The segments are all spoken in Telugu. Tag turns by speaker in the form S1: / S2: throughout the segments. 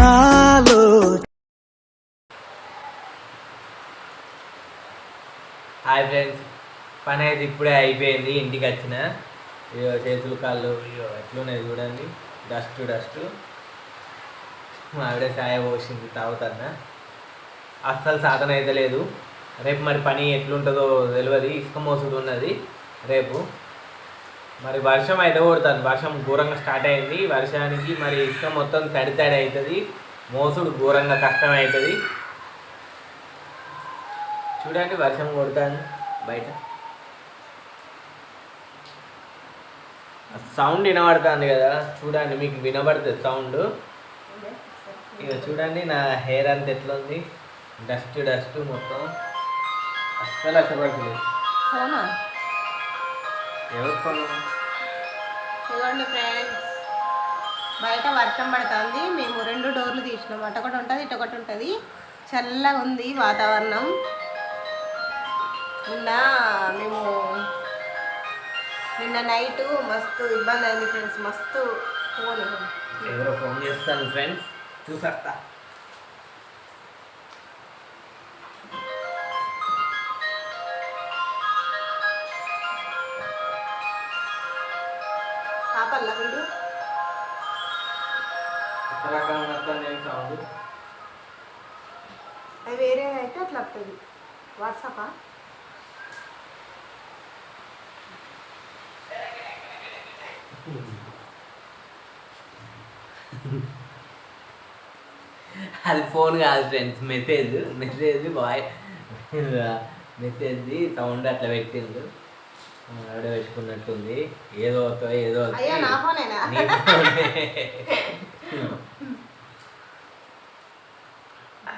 S1: నాలో
S2: హాయ్ ఫ్రెండ్స్ పని అయితే ఇప్పుడే అయిపోయింది ఇంటికి వచ్చిన. ఇయో చేతులు కాళ్ళు ఇయో ఎట్లున్నాయి చూడండి. డస్ట్ డస్ట్ మా ఆవిడ సాయ పోసింది తాగుతాన్న అస్సలు సాధన అయితే లేదు. రేపు మరి పని ఎట్లుంటుందో తెలియదు ఇసుక మోసుడు ఉన్నది రేపు. మరి వర్షం అయితే కొడుతుంది. వర్షం ఘోరంగా స్టార్ట్ అయింది. వర్షానికి మరి ఇసుక మొత్తం తడి తడి అవుతుంది. మోసుడు ఘోరంగా కష్టం అవుతుంది. చూడండి వర్షం కొడుతుంది బయట. సౌండ్ వినబడుతుంది కదా. చూడండి మీకు వినబడుతుంది సౌండ్. ఇక చూడండి నా హెయిర్ అంత ఎట్లా ఉంది డస్ట్ డస్ట్ మొత్తం. అస్సలు అసలు
S3: అవునా
S2: ఎవరు
S3: ఇదిగోండి ఫ్రెండ్స్ బయట వర్షం పడుతుంది. మేము రెండు డోర్లు తీసినాం. అటొకటి ఉంటుంది ఇటొకటి ఉంటుంది. చల్లగా ఉంది వాతావరణం. నిన్న మేము నిన్న నైట్ మస్తు ఇబ్బంది అయింది ఫ్రెండ్స్ మస్తు ఫోన్.
S2: ఎవరో ఫోన్ చేస్తాను ఫ్రెండ్స్ చూసేస్తా సౌండ్
S3: అది వేరే అయితే అట్లా వస్తుంది వాట్సాపా
S2: అది ఫోన్ కాదు friends message message bye message sound అట్లా పెట్టిండు ఆవిడ పెట్టుకున్నట్టుంది. ఏదో అవుతాయి ఏదో
S3: అయ్యా నా
S2: అవుతాయి
S3: ఫోనేనా
S2: నీ ఫోనే.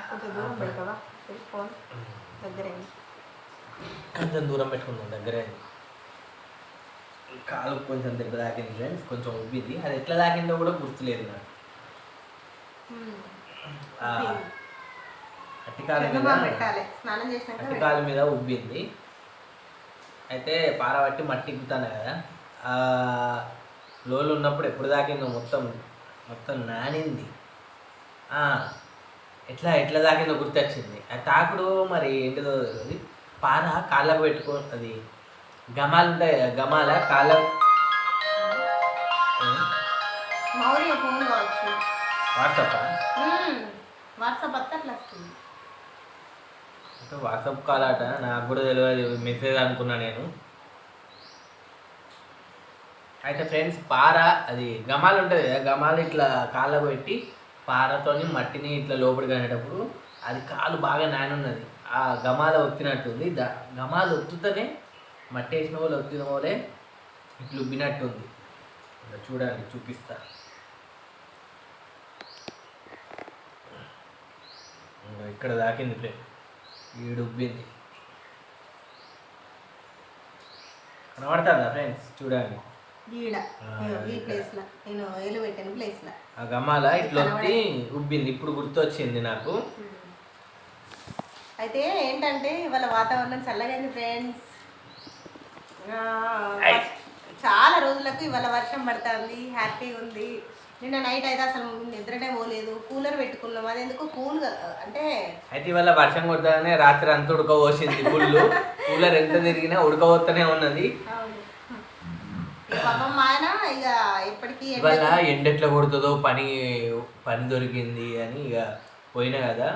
S3: కొంచెం దూరం పెడతావా ఫోన్ దగ్గరే
S2: కొంచెం దూరం పెట్టుకుందాం దగ్గరే. కాలు కొంచెం దెబ్బ తాకింది ఫ్రెండ్స్ కొంచెం ఉబ్బింది అది ఎట్లా తాకిందో కూడా గుర్తులేదు నాకు. అట్టికాలు మీద అట్టికాల మీద ఉబ్బింది అయితే పారబట్టి మట్టి ఎక్కుతాను కదా. ఆ లోలు ఉన్నప్పుడు ఎప్పుడు తాకిందో మొత్తం మొత్తం నానింది. ఆ, ఎట్లా ఎట్లా తాకిందో గుర్తొచ్చింది. ఆ తాకుడు మరి ఏంటిదో తెలియదు పార కాళ్ళకు పెట్టుకో అది గమాలు ఉంటాయి కదా, గమాల కాళ్ళ వాట్సాప్?
S3: మ్మ్. వాట్సాప్ అత్త అట్లా వస్తుంది.
S2: వాట్సాప్ కాల్ అట నాకు కూడా తెలియదు మెసేజ్ అనుకున్నా నేను. అయితే ఫ్రెండ్స్ పార అది గమాలు ఉంటుంది కదా గమాలు ఇట్లా కాళ్ళకు పెట్టి పారతోని మట్టిని ఇట్లా లోపలికి అనేటప్పుడు అది కాలు బాగా నానున్నది. ఆ గమాల ఒత్తినట్టుంది. ద గమాలు ఒత్తుతనే మట్టి వేసిన వాళ్ళు ఒత్తిన వాళ్ళే ఇట్లా ఉబ్బినట్టుంది. చూడండి చూపిస్తా. ఇక్కడ దాకింది ఫ్రెండ్. ఈడు ఉబ్బింది కనబడుతుందా ఫ్రెండ్స్? చూడండి. ఆ,
S3: ఇగో ఈ
S2: ఇక్కడ.
S3: ప్లేస్లో. నేను ఏలు పెట్టిన ప్లేస్లో.
S2: ఆ గమ్మాల ఇట్లా ఉబ్బింది. ఇప్పుడు గుర్తొచ్చింది నాకు.
S3: అయితే ఏంటంటే ఇవాళ వాతావరణం చల్లగైంది ఫ్రెండ్స్. చాలా రోజులకు ఇవాళ వర్షం పడుతుంది హ్యాపీగా ఉంది. నిన్న నైట్ అయితే అసలు నిద్రనే పోలేదు కూలర్ పెట్టుకున్నాం. అది ఎందుకు కూల్ అంటే
S2: అయితే ఇవాళ వర్షం కొడతానే రాత్రి అంతా ఉడకపోసింది ఫుల్ కూలర్ ఎంత తిరిగినా ఉడకపోతూనే ఉన్నది.
S3: పాపం ఆయన ఇక ఎప్పటికీ
S2: ఇవాళ ఎండ ఎట్లా కొడుతుందో పని పని దొరికింది అని ఇక పోయినా కదా.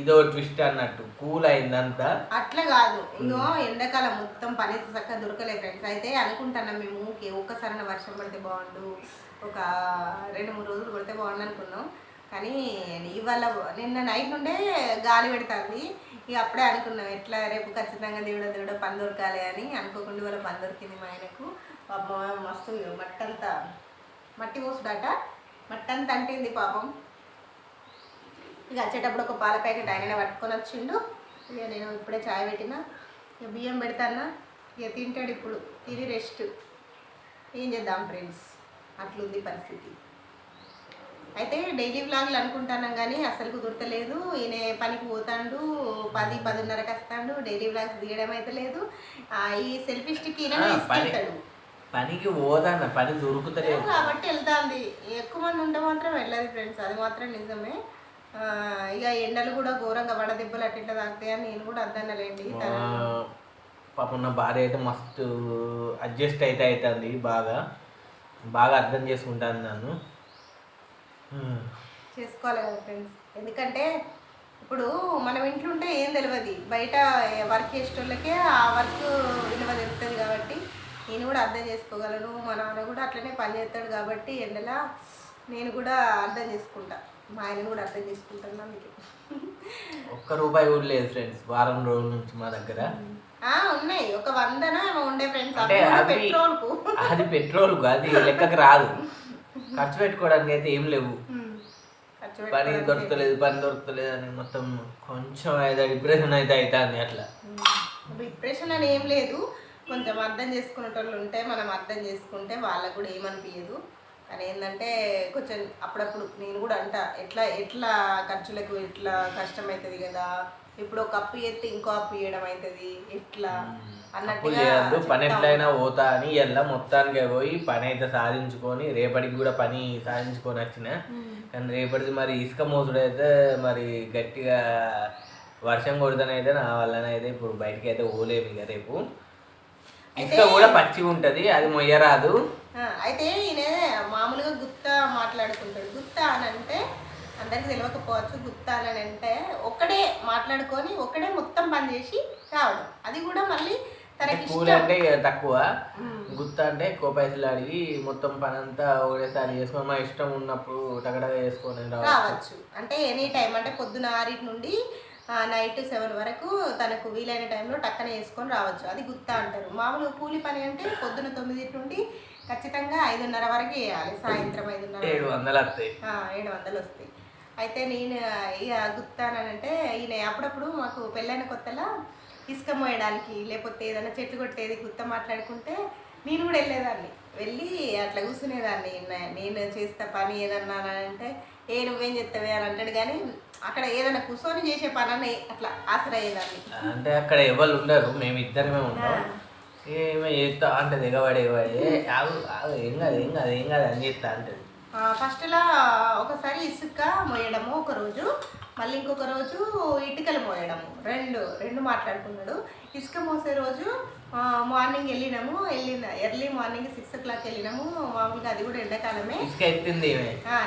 S2: ఇదో ట్విస్ట్ అన్నట్టు కూల్ అయిందంతా.
S3: అట్లా కాదు. ఇంకో ఎండాకాలం మొత్తం పని చక్కగా దొరకలేదు ఫ్రెండ్స్ అయితే అనుకుంటున్నాం మేము ఓకే ఒక్కసారి వర్షం పడితే బాగుండు ఒక రెండు మూడు రోజులు కొడితే బాగుండు అనుకున్నాం. కానీ ఇవాళ నిన్న నైట్ నుండే గాలి పెడుతుంది. ఇక అప్పుడే అనుకున్నాం ఎట్లా రేపు ఖచ్చితంగా దేవుడ దేవుడ పని దొరకాలి అని. అనుకోకుండా ఇవాళ పని దొరికింది మా ఆయనకు. పాపం మస్తు మట్టి అంతా మట్టి పోసుడాట. మట్టి అంతా అంటింది పాపం. ఇక వచ్చేటప్పుడు ఒక పాల ప్యాకెట్ ఆయననే పట్టుకొని వచ్చిండు. ఇక నేను ఇప్పుడే చాయ్ పెట్టిన. ఇక బియ్యం పెడతానా? ఇక తింటాడు ఇప్పుడు. తిని రెస్ట్ ఏం చేద్దాం ఫ్రెండ్స్ అట్లుంది పరిస్థితి. అయితే డైలీ వ్లాగ్లు అనుకుంటున్నాం కానీ అసలు కుదరతలేదు. ఈయన పనికి పోతాడు. పది పదిన్నరకు వస్తాడు. డైలీ వ్లాగ్స్ తీయడం అయితే లేదు. ఆ, ఈ సెల్ఫీ స్టిక్ తీసుకెళ్తాడు
S2: పనికి పోదన్న పని దొరుకుతలేదు.
S3: కాబట్టి వెళ్తాంది. ఎక్కువ మంది ఉంటే మాత్రం వెళ్ళదు ఫ్రెండ్స్ అది మాత్రం నిజమే. ఇక ఎండలు కూడా ఘోరంగా వడదెబ్బలు అట్ట ఇట్లా తాకుతాయని నేను కూడా అద్దనలేండి
S2: పాపం నా భార్య అయితే మస్తు అడ్జస్ట్ అయితే అవుతుంది బాగా. బాగా అర్థం చేసుకుంటాను నన్ను.
S3: చేసుకోవాలి కదా ఫ్రెండ్స్ ఎందుకంటే ఇప్పుడు మనం ఇంట్లో ఉంటే ఏం తెలియదు బయట వర్క్ చేసేటోళ్ళకే ఆ వర్క్ విలువ తెలుస్తుంది కాబట్టి నేను కూడా అర్థం చేసుకోగలను. మా నాన్న కూడా అట్లనే పని చేస్తాడు కాబట్టి ఎండలా నేను కూడా అర్థం చేసుకుంటా. మా ఆయన కూడా అర్థం చేసుకుంటాను అందుకే
S2: ఒక్క రూపాయి కూడా లేదు ఫ్రెండ్స్ వారం రోజుల నుంచి మా దగ్గర.
S3: ఆ, ఉన్నాయి. ఒక వందన ఉండే ఫ్రెండ్స్
S2: అంటే అవి
S3: పెట్రోల్కు.
S2: అది పెట్రోల్కు అది లెక్కకు రాదు. ఖర్చు పెట్టుకోవడానికి అయితే ఏం లేవు.
S3: ఖర్చు
S2: పని దొరకలేదు పని దొరకలేదు అని మొత్తం కొంచెం అయితే డిప్రెషన్ అయితే అవుతుంది అట్లా.
S3: డిప్రెషన్ అని ఏం లేదు. కొంచెం అర్థం చేసుకునేటోళ్ళు ఉంటే మనం అర్థం చేసుకుంటే వాళ్ళకు కూడా ఏమనిపించదు కానీ ఏంటంటే కొంచెం అప్పుడప్పుడు నేను కూడా అంట ఎట్లా ఎట్లా ఖర్చులకు ఎట్లా కష్టం అవుతుంది కదా ఇప్పుడు ఒక అప్పు చేస్తే ఇంకో అప్పు చేయడం అవుతుంది ఎట్లా?
S2: చేయొద్దు పని ఎట్లయినా పోతా అని ఎలా మొత్తానికి పోయి పని అయితే సాధించుకొని రేపటికి కూడా పని సాధించుకొని వచ్చిన. కానీ రేపటిది మరి ఇసుక మోసుడు అయితే మరి గట్టిగా వర్షం కొడుతనైతే నా వల్లనైతే ఇప్పుడు బయటికి అయితే పోలేము ఇక రేపు. ఇసుక కూడా పచ్చిగా ఉంటది అది మొయ్యరాదు.
S3: అయితే ఈయన మామూలుగా గుత్త మాట్లాడుకుంటాడు. గుత్త అని అంటే అందరికి తెలియకపోవచ్చు గుత్త అని అంటే ఒక్కడే మాట్లాడుకొని ఒక్కడే మొత్తం పని చేసి రావడం. అది కూడా మళ్ళీ తనకి
S2: కూలి అంటే తక్కువ. గుత్త అంటే ఎక్కువ పైసలు అడిగి మొత్తం పని అంతా ఒకటేసారి చేసుకొని మా ఇష్టం ఉన్నప్పుడు టగడగా చేసుకొని రావచ్చు.
S3: రావచ్చు. అంటే ఎనీ టైం అంటే పొద్దున ఆరింటి నుండి నైట్ సెవెన్ వరకు తనకు వీలైన టైంలో టక్కన వేసుకొని రావచ్చు. అది గుత్త అంటారు. మామూలు కూలి పని అంటే పొద్దున తొమ్మిది నుండి ఖచ్చితంగా ఐదున్నర వరకు వేయాలి. సాయంత్రం ఐదున్నర
S2: ఏడు వందలు వస్తాయి.
S3: ఏడు వందలు వస్తాయి. అయితే నేను ఇక గుత్తానంటే ఈయన అప్పుడప్పుడు మాకు పెళ్ళైన కొత్తలో ఇసుక మోయడానికి లేకపోతే ఏదైనా చెట్లు కొట్టేది గుత్త మాట్లాడుకుంటే నేను కూడా వెళ్ళేదాన్ని. వెళ్ళి అట్లా కూర్చునేదాన్ని. నేను చేస్తా పని ఏదన్నా అంటే ఏ నువ్వేం చెప్తావే అని అంటాడు. కానీ అక్కడ ఏదైనా కూర్చొని చేసే పని అని అట్లా ఆశ్రయేదాన్ని
S2: అంటే అక్కడ ఎవరు ఉండరు మేము ఇద్దరమే ఉంటాం ఏమో చేస్తా అంటే దిగబడి ఎగబడి ఆగు ఆగు ఏం కాదు ఏం కాదు ఏం కాదు అని చేస్తా అంటది.
S3: ఫస్ట్లో ఒకసారి ఇసుక మోయడము ఒక రోజు మళ్ళీ ఇంకొక రోజు ఇటుకలు మోయడము రెండు రెండు మాట్లాడుకున్నాడు. ఇసుక మోసే రోజు మార్నింగ్ వెళ్ళినాము. వెళ్ళిన early morning six o'clock వెళ్ళినాము. మామూలుగా అది కూడా ఎండాకాలమే.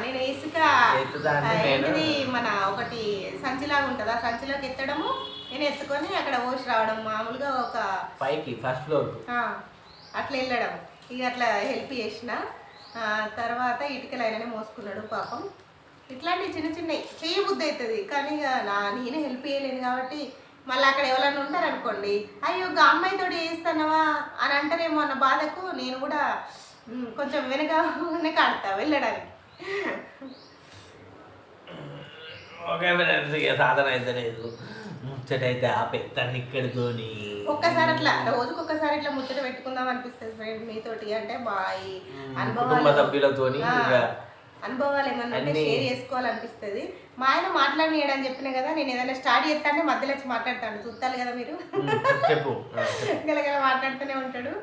S3: నేను ఇసుక ఏంటిది? మన ఒకటి సంచిలాగా ఉంటుంది. ఆ సంచిలోకి ఎత్తడము. నేను ఎత్తుకొని అక్కడ పోసి రావడం. మామూలుగా ఒక
S2: పైకి ఫస్ట్ ఫ్లోర్
S3: అట్లా వెళ్ళడం. ఇక అట్లా హెల్ప్ చేసిన. తర్వాత ఇటుకలు ఆయననే మోసుకున్నాడు పాపం. ఇట్లాంటి చిన్న చిన్నవి. చేయబుద్ధి అవుతుంది. కానీ ఇక నా నేనే హెల్ప్ చేయలేను కాబట్టి మళ్ళీ అక్కడ ఎవరైనా ఉంటారు అనుకోండి అయ్యో ఒక అమ్మాయితో చేస్తానవా? అని అంటారేమో అన్న బాధకు నేను కూడా కొంచెం వెనక వెనక ఆడతా వెళ్ళడానికి.
S2: ఓకే సాధన అయితే లేదు. ముచ్చటైతే ఆపేస్తాను ఇక్కడితోని.
S3: ఒక్కసారి అట్లా రోజుకి ఒక్కసారి ఇట్లా ముచ్చట పెట్టుకుందాం అనిపిస్తుంది ఫ్రెండ్ మీతోటి అంటే బాయ్
S2: కుటుంబ
S3: అనుభవాలు.
S2: సభ్యులతోని
S3: అనుభవాలు ఏమన్నా ఉంటే షేర్ చేసుకోవాలనిపిస్తుంది. మా ఆయన మాట్లాడినాడు చెప్పిన కదా నేను ఏదైనా స్టార్ట్ చేస్తానే మధ్యలో వచ్చి మాట్లాడతాను. చూస్తారు కదా మీరు?
S2: చెప్పు.
S3: గలగల మాట్లాడుతూనే ఉంటాడు.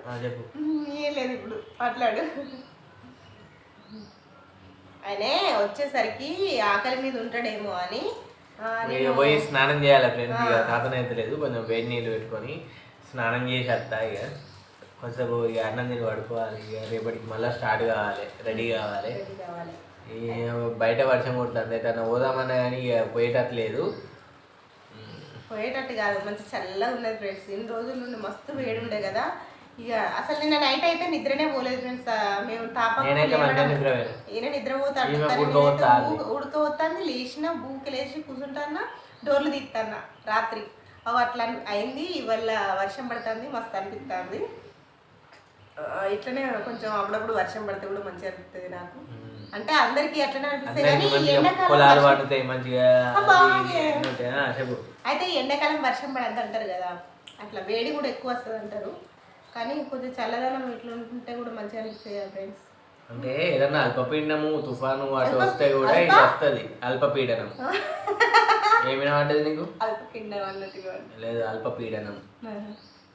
S3: ఏం లేదు ఇప్పుడు మాట్లాడు. ఆయనే వచ్చేసరికి ఆకలి మీద ఉంటాడేమో అని
S2: పోయి స్నానం చేయాలి ఫ్రెండ్స్ అయితే లేదు కొంచెం వేడి నీళ్ళు పెట్టుకొని స్నానం చేసి వస్తా ఇక. కొంచెం ఇక అన్నం తిని పడుకోవాలి. ఇక రేపటికి మళ్ళీ స్టార్ట్ కావాలి. రెడీ కావాలి. బయట వర్షం కొడుతుంది. ఎటన్నా పోదామన్నా కానీ ఇక పోయేటట్లేదు.
S3: పోయేటట్టు కాదు. మంచి చల్లగా ఉన్నది ఫ్రెండ్స్. ఇన్ని రోజుల నుండి మస్తు వేడి ఉండే కదా. ఇక అసలు నిన్న నైట్ అయితే నిద్రనే పోలేదు ఫ్రెండ్స్. మేము
S2: నిద్రపోయాను.
S3: ఈయన ఊ- ఉడకపోతాంది లేచిన బూకి లేచి కూర్చుంటానా డోర్లు తీస్తానా రాత్రి. అవి అట్లా అయింది. ఇవాళ వర్షం పడుతుంది. మస్తు అనిపిస్తుంది ఇట్లనే కొంచెం అప్పుడప్పుడు వర్షం పడితే కూడా మంచిగా అనిపిస్తుంది నాకు. అంటే అందరికీ అట్లనే అనిపిస్తుంది
S2: మంచిగా
S3: అయితే ఎండాకాలం వర్షం పడద్దు అంటారు కదా. అట్లా వేడి కూడా ఎక్కువ వస్తుంది అంటారు. కానీ కొంచెం చల్లదనం ఇట్లా ఉంటుంటే కూడా మంచిగా అనిపిస్తుంది ఫ్రెండ్స్
S2: అంటే ఏదన్నా అల్పపీడనము తుఫాను అటు వస్తే కూడా? ఇది వస్తుంది. అల్పపీడనం. ఏమైనా పడ్డది నీకు?
S3: అల్పపిండం అన్నట్టుగా.
S2: లేదు అల్పపీడనం.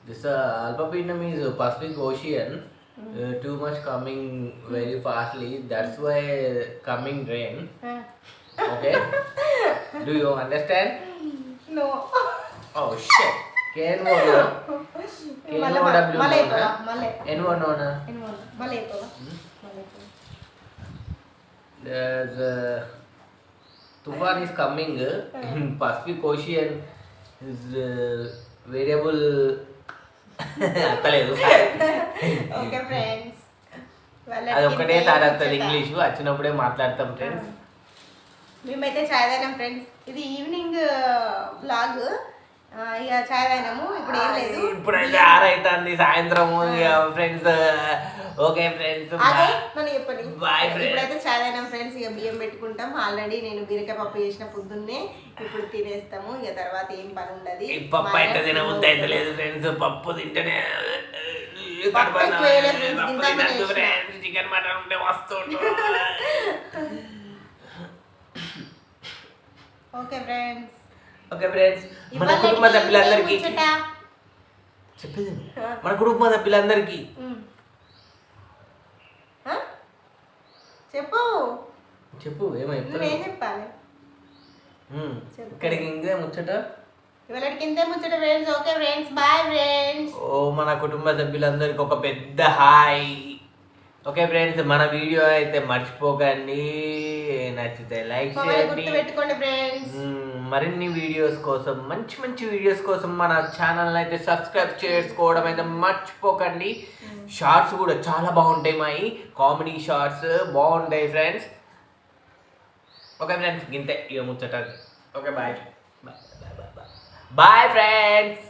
S2: This uh, alpha beta is uh, Pacific Ocean. Hmm. Uh, too much coming very fastly. That's why coming
S3: rain.
S2: Okay. Do you understand? No.
S3: Oh
S2: shit.
S3: Can
S2: one.
S3: Can one
S2: W. Malay pala.
S3: Malay. N one ona. One. Malay. Hmm?
S2: There's a Tufan is coming uh, in hmm. Pacific Ocean. Is uh, variable అత్తలేదు.
S3: ఓకే ఫ్రెండ్స్
S2: అది ఒక్కటే సారి వస్తుంది ఇంగ్లీష్ వచ్చినప్పుడే మాట్లాడతాం ఫ్రెండ్స్
S3: మేమైతే చాయ్ తాగినాం ఫ్రెండ్స్ ఇది ఈవినింగ్ బ్లాగ్ ఇక చాయ్ తాగినాము ఇప్పుడు ఏం లేదు.
S2: ఇప్పుడైతే ఆరైతుంది సాయంత్రం ఫ్రెండ్స్ ఓకే ఫ్రెండ్స్
S3: అదే మనం చెప్పండి.
S2: friends.
S3: ఇప్పుడైతే తాగినాం ఫ్రెండ్స్ ఇక బియ్యం పెట్టుకుంటాం. ఆల్రెడీ నేను బీరకాయ పప్పు చేసిన పొద్దున్నే ఇప్పుడు తినేస్తాము. ఇక తర్వాత ఏం పని ఉండదు.
S2: పప్పు అయితే తినబుద్ధి అయితే లేదు ఫ్రెండ్స్ పప్పు తింటేనే చికెన్ మటన్ ఉంటే మస్తు
S3: ఓకే ఫ్రెండ్స్.
S2: ఓకే ఫ్రెండ్స్ మన కుటుంబ సభ్యులందరికీ. చెప్పేది మన కుటుంబ సభ్యులందరికీ.
S3: చెప్పు.
S2: చెప్పు ఏమో
S3: నువ్వేం చెప్పాలి.
S2: ఇక్కడికి ఇంకే ముచ్చట?
S3: ఇవాళకి కిందే ముచ్చట friends okay friends bye friends
S2: ఓ మన కుటుంబ సభ్యులందరికీ ఒక పెద్ద హాయ్. ఓకే ఫ్రెండ్స్ మన వీడియో అయితే మర్చిపోకండి. నచ్చితే లైక్ చేయండి. మరిన్ని వీడియోస్ కోసం మంచి మంచి వీడియోస్ కోసం మన ఛానల్ అయితే సబ్స్క్రైబ్ చేసుకోవడం అయితే మర్చిపోకండి. షార్ట్స్ కూడా చాలా బాగుంటాయి మాయి. కామెడీ షార్ట్స్ బాగుంటాయి ఫ్రెండ్స్. ఓకే ఫ్రెండ్స్ గింతే ఇక ముచ్చట okay bye bye. Bye friends.